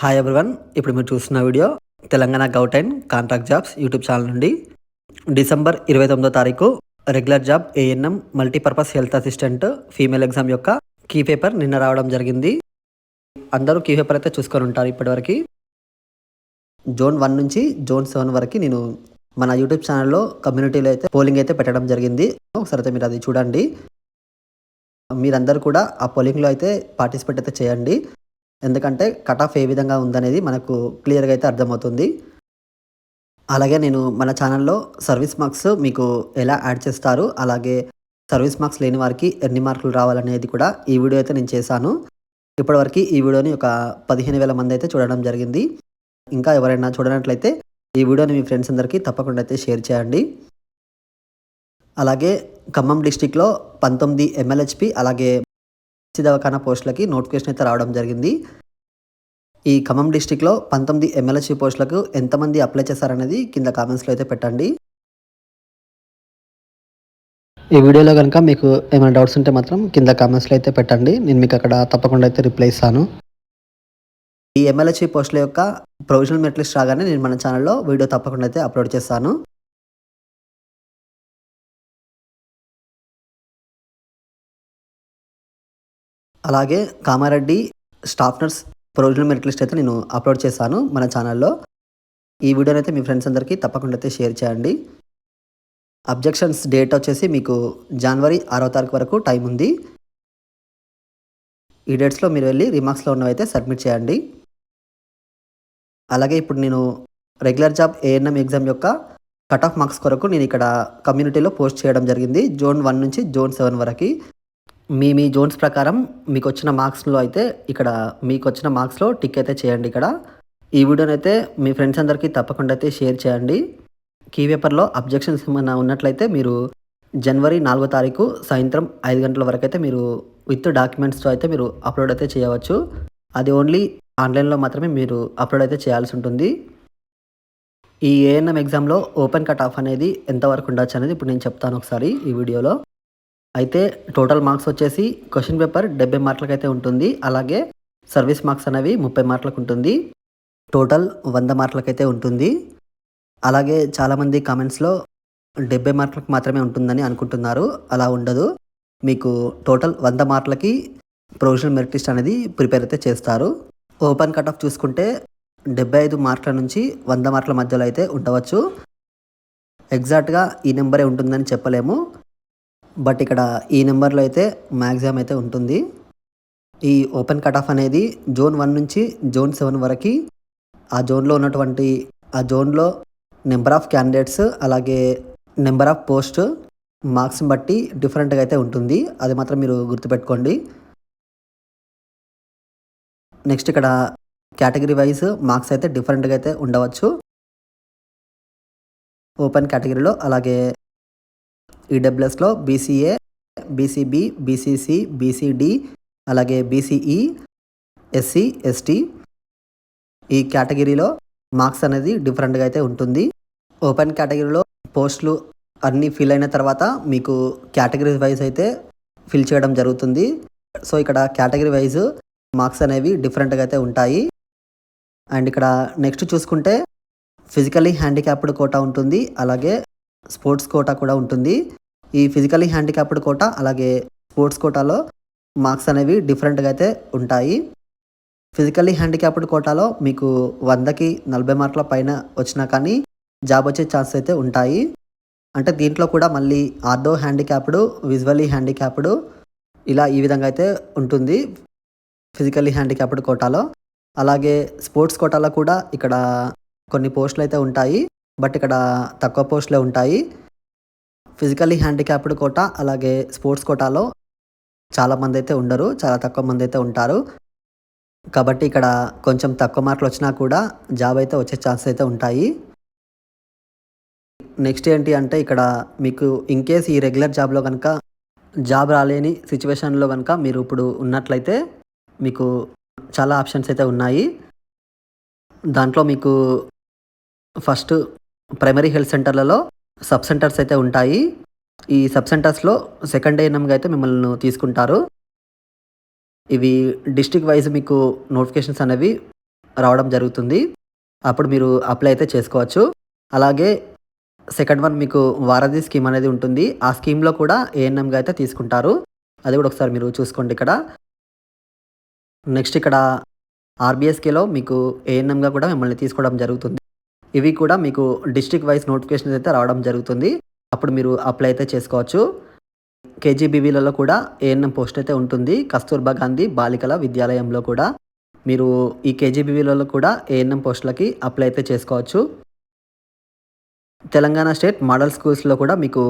Hi everyone ఇప్పుడు మీరు చూస్తున్న వీడియో తెలంగాణ గౌటైన్ కాంట్రాక్ట్ జాబ్స్ యూట్యూబ్ ఛానల్ నుండి. డిసెంబర్ ఇరవై తొమ్మిదో తారీఖు regular job ANM multipurpose health assistant female exam యొక్క కీ పేపర్ నిన్న రావడం జరిగింది. అందరూ కీ పేపర్ అయితే చూసుకొని ఉంటారు ఇప్పటివరకు. జోన్ వన్ నుంచి జోన్ సెవెన్ వరకు నేను మన యూట్యూబ్ ఛానల్లో కమ్యూనిటీలో అయితే పోలింగ్ అయితే పెట్టడం జరిగింది. ఒకసారి అయితే మీరు అది చూడండి. మీరందరూ కూడా ఆ పోలింగ్లో అయితే పార్టిసిపేట్ అయితే చేయండి. ఎందుకంటే కట్ ఆఫ్ ఏ విధంగా ఉందనేది మనకు క్లియర్గా అయితే అర్థమవుతుంది. అలాగే నేను మన ఛానల్లో సర్వీస్ మార్క్స్ మీకు ఎలా యాడ్ చేస్తారు అలాగే సర్వీస్ మార్క్స్ లేని వారికి ఎన్ని మార్కులు రావాలనేది కూడా ఈ వీడియో అయితే నేను చేశాను. ఇప్పటివరకు ఈ వీడియోని ఒక పదిహేను వేల మంది అయితే చూడడం జరిగింది. ఇంకా ఎవరైనా చూడనట్లయితే ఈ వీడియోని మీ ఫ్రెండ్స్ అందరికీ తప్పకుండా అయితే షేర్ చేయండి. అలాగే ఖమ్మం డిస్టిక్లో పంతొమ్మిది ఎంఎల్హెచ్పి అలాగే దవాఖానా పోస్టులకి నోటిఫికేషన్ అయితే రావడం జరిగింది. ఈ ఖమ్మం డిస్టిక్లో పంతొమ్మిది ఎమ్మెల్యేసీ పోస్టులకు ఎంతమంది అప్లై చేశారనేది కింద కామెంట్స్లో అయితే పెట్టండి. ఈ వీడియోలో కనుక మీకు ఏమైనా డౌట్స్ ఉంటే మాత్రం కింద కామెంట్స్లో అయితే పెట్టండి. నేను మీకు అక్కడ తప్పకుండా అయితే రిప్లై ఇస్తాను. ఈ ఎమ్మెల్యేసీ పోస్టుల యొక్క ప్రొవిజనల్ మెరిట్ లిస్ట్ రాగానే నేను మన ఛానల్లో వీడియో తప్పకుండా అయితే అప్లోడ్ చేస్తాను. అలాగే Kamareddy staff nurse provisional merit list అయితే నేను అప్లోడ్ చేశాను మన ఛానల్లో. ఈ వీడియోని అయితే మీ ఫ్రెండ్స్ అందరికీ తప్పకుండా అయితే షేర్ చేయండి. అబ్జెక్షన్స్ డేట్ వచ్చేసి మీకు జనవరి ఆరో తారీఖు వరకు టైం ఉంది. ఈ డేట్స్లో మీరు వెళ్ళి రిమార్క్స్లో ఉన్నవైతే సబ్మిట్ చేయండి. అలాగే ఇప్పుడు నేను రెగ్యులర్ జాబ్ ఏఎన్ఎం ఎగ్జామ్ యొక్క కట్ ఆఫ్ మార్క్స్ కొరకు నేను ఇక్కడ కమ్యూనిటీలో పోస్ట్ చేయడం జరిగింది. జోన్ వన్ నుంచి జోన్ సెవెన్ వరకు. మీ మీ జోన్స్ ప్రకారం మీకు వచ్చిన మార్క్స్లో అయితే ఇక్కడ మీకు వచ్చిన మార్క్స్లో టిక్ అయితే చేయండి ఇక్కడ. ఈ వీడియోని అయితే మీ ఫ్రెండ్స్ అందరికీ తప్పకుండా అయితే షేర్ చేయండి. కీ పేపర్లో అబ్జెక్షన్స్ ఏమైనా ఉన్నట్లయితే మీరు జనవరి నాలుగో తారీఖు సాయంత్రం ఐదు గంటల వరకు అయితే మీరు విత్ డాక్యుమెంట్స్తో అయితే మీరు అప్లోడ్ అయితే చేయవచ్చు. అది ఓన్లీ ఆన్లైన్లో మాత్రమే మీరు అప్లోడ్ అయితే చేయాల్సి ఉంటుంది. ఈ ఏఎన్ఎం ఎగ్జామ్లో ఓపెన్ కట్ ఆఫ్ అనేది ఎంతవరకు ఉండొచ్చు అనేది ఇప్పుడు నేను చెప్తాను ఒకసారి ఈ వీడియోలో. అయితే టోటల్ మార్క్స్ వచ్చేసి క్వశ్చన్ పేపర్ డెబ్బై మార్కులకు అయితే ఉంటుంది. అలాగే సర్వీస్ మార్క్స్ అనేవి ముప్పై మార్కులకు ఉంటుంది. టోటల్ వంద మార్కులకైతే ఉంటుంది. అలాగే చాలామంది కామెంట్స్లో డెబ్బై మార్కులకు మాత్రమే ఉంటుందని అనుకుంటున్నారు. అలా ఉండదు. మీకు టోటల్ వంద మార్కులకి ప్రొవిజనల్ మెరిట్ లిస్ట్ అనేది ప్రిపేర్ అయితే చేస్తారు. ఓపెన్ కట్ ఆఫ్ చూసుకుంటే డెబ్బై ఐదు మార్కుల నుంచి వంద మార్కుల మధ్యలో అయితే ఉండవచ్చు. ఎగ్జాక్ట్గా ఈ నెంబరే ఉంటుందని చెప్పలేము. బట్ ఇక్కడ ఈ నెంబర్లో అయితే మ్యాక్సిమం అయితే ఉంటుంది. ఈ ఓపెన్ కట్ ఆఫ్ అనేది జోన్ వన్ నుంచి జోన్ సెవెన్ వరకు ఆ జోన్లో ఉన్నటువంటి ఆ జోన్లో నెంబర్ ఆఫ్ క్యాండిడేట్స్ అలాగే నెంబర్ ఆఫ్ పోస్ట్ మార్క్స్ని బట్టి డిఫరెంట్గా అయితే ఉంటుంది. అది మాత్రం మీరు గుర్తుపెట్టుకోండి. నెక్స్ట్ ఇక్కడ కేటగిరీ వైజ్ మార్క్స్ అయితే డిఫరెంట్గా అయితే ఉండవచ్చు. ఓపెన్ కేటగిరీలో అలాగే ఈడబ్ల్యూఎస్లో బీసీఏ బీసీబీ బీసీసీ బీసీడి అలాగే బీసీఈ ఎస్సీ ఎస్టీ ఈ కేటగిరీలో మార్క్స్ అనేది డిఫరెంట్గా అయితే ఉంటుంది. ఓపెన్ కేటగిరీలో పోస్టులు అన్నీ ఫిల్ అయిన తర్వాత మీకు కేటగిరీ వైజ్ అయితే ఫిల్ చేయడం జరుగుతుంది. సో ఇక్కడ కేటగిరీ వైజ్ మార్క్స్ అనేవి డిఫరెంట్గా అయితే ఉంటాయి. అండ్ ఇక్కడ నెక్స్ట్ చూసుకుంటే ఫిజికలీ హ్యాండిక్యాప్డ్ కోటా ఉంటుంది. అలాగే స్పోర్ట్స్ కోటా కూడా ఉంటుంది. ఈ ఫిజికలీ హ్యాండిక్యాప్డ్ కోటా అలాగే స్పోర్ట్స్ కోటాలో మార్క్స్ అనేవి డిఫరెంట్గా అయితే ఉంటాయి. ఫిజికలీ హ్యాండిక్యాప్డ్ కోటాలో మీకు వందకి నలభై మార్కుల పైన వచ్చినా కానీ జాబ్ వచ్చే ఛాన్స్ అయితే ఉంటాయి. అంటే దీంట్లో కూడా మళ్ళీ ఆర్థో హ్యాండిక్యాప్డ్ విజువలీ హ్యాండిక్యాప్డ్ ఇలా ఈ విధంగా అయితే ఉంటుంది ఫిజికలీ హ్యాండిక్యాప్డ్ కోటాలో. అలాగే స్పోర్ట్స్ కోటాలో కూడా ఇక్కడ కొన్ని పోస్టులు అయితే ఉంటాయి. బట్ ఇక్కడ తక్కువ పోస్టులే ఉంటాయి. ఫిజికల్లీ హ్యాండిక్యాప్డ్ కోటా అలాగే స్పోర్ట్స్ కోటాలో చాలా మంది అయితే ఉండరు చాలా తక్కువ మంది అయితే ఉంటారు. కాబట్టి ఇక్కడ కొంచెం తక్కువ మార్కులు వచ్చినా కూడా జాబ్ అయితే వచ్చే ఛాన్స్ అయితే ఉంటాయి. నెక్స్ట్ ఏంటి అంటే ఇక్కడ మీకు ఇన్ కేస్ ఈ రెగ్యులర్ జాబ్లో కనుక జాబ్ రాలేని సిచ్యువేషన్లో కనుక మీరు ఇప్పుడు ఉన్నట్లయితే మీకు చాలా ఆప్షన్స్ అయితే ఉన్నాయి. దాంట్లో మీకు ఫస్ట్ ప్రైమరీ హెల్త్ సెంటర్లలో సబ్ సెంటర్స్ అయితే ఉంటాయి. ఈ సబ్ సెంటర్స్లో సెకండ్ ఏఎన్ఎంగా అయితే మిమ్మల్ని తీసుకుంటారు. ఇవి డిస్టిక్ వైజ్ మీకు నోటిఫికేషన్స్ అనేవి రావడం జరుగుతుంది. అప్పుడు మీరు అప్లై అయితే చేసుకోవచ్చు. అలాగే సెకండ్ వన్ మీకు వారధి స్కీమ్ అనేది ఉంటుంది. ఆ స్కీమ్లో కూడా ఏఎన్ఎంగా అయితే తీసుకుంటారు. అది కూడా ఒకసారి మీరు చూసుకోండి ఇక్కడ. నెక్స్ట్ ఇక్కడ ఆర్బీఎస్కేలో మీకు ఏఎన్ఎంగా కూడా మిమ్మల్ని తీసుకోవడం జరుగుతుంది. ఇవి కూడా మీకు డిస్ట్రిక్ట్ వైజ్ నోటిఫికేషన్ అయితే రావడం జరుగుతుంది. అప్పుడు మీరు అప్లై అయితే చేసుకోవచ్చు. కేజీబీవీలలో కూడా ఏఎన్ఎం పోస్ట్ అయితే ఉంటుంది. కస్తూర్బా గాంధీ బాలికల విద్యాలయంలో కూడా మీరు ఈ కేజీబీవీలలో కూడా ఏఎన్ఎం పోస్టులకి అప్లై అయితే చేసుకోవచ్చు. తెలంగాణ స్టేట్ మోడల్ స్కూల్స్లో కూడా మీకు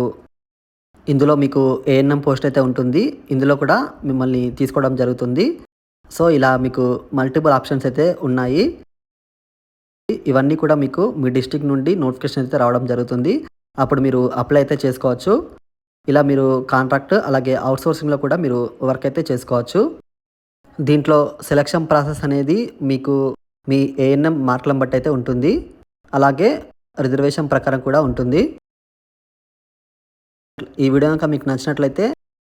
ఇందులో మీకు ఏఎన్ఎం పోస్ట్ అయితే ఉంటుంది. ఇందులో కూడా మిమ్మల్ని తీసుకోవడం జరుగుతుంది. సో ఇలా మీకు మల్టిపుల్ ఆప్షన్స్ అయితే ఉన్నాయి. ఇవన్నీ కూడా మీకు మీ డిస్టిక్ నుండి నోటిఫికేషన్ అయితే రావడం జరుగుతుంది. అప్పుడు మీరు అప్లై అయితే చేసుకోవచ్చు. ఇలా మీరు కాంట్రాక్ట్ అలాగే అవుట్సోర్సింగ్లో కూడా మీరు వర్క్ అయితే చేసుకోవచ్చు. దీంట్లో సెలక్షన్ ప్రాసెస్ అనేది మీకు మీ ఏఎన్ఎం మార్కులను బట్టి అయితే ఉంటుంది. అలాగే రిజర్వేషన్ ప్రకారం కూడా ఉంటుంది. ఈ వీడియో కనుక మీకు నచ్చినట్లయితే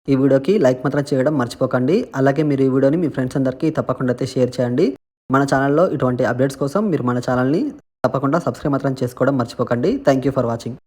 ఈ వీడియోకి లైక్ మాత్రం చేయడం మర్చిపోకండి. అలాగే మీరు ఈ వీడియోని మీ ఫ్రెండ్స్ అందరికీ తప్పకుండా అయితే షేర్ చేయండి. మన ఛానల్లో ఇటువంటి అప్డేట్స్ కోసం మీరు మన ఛానల్ని తప్పకుండా సబ్స్క్రైబ్ మాత్రం చేసుకోవడం మర్చిపోకండి. Thank you for watching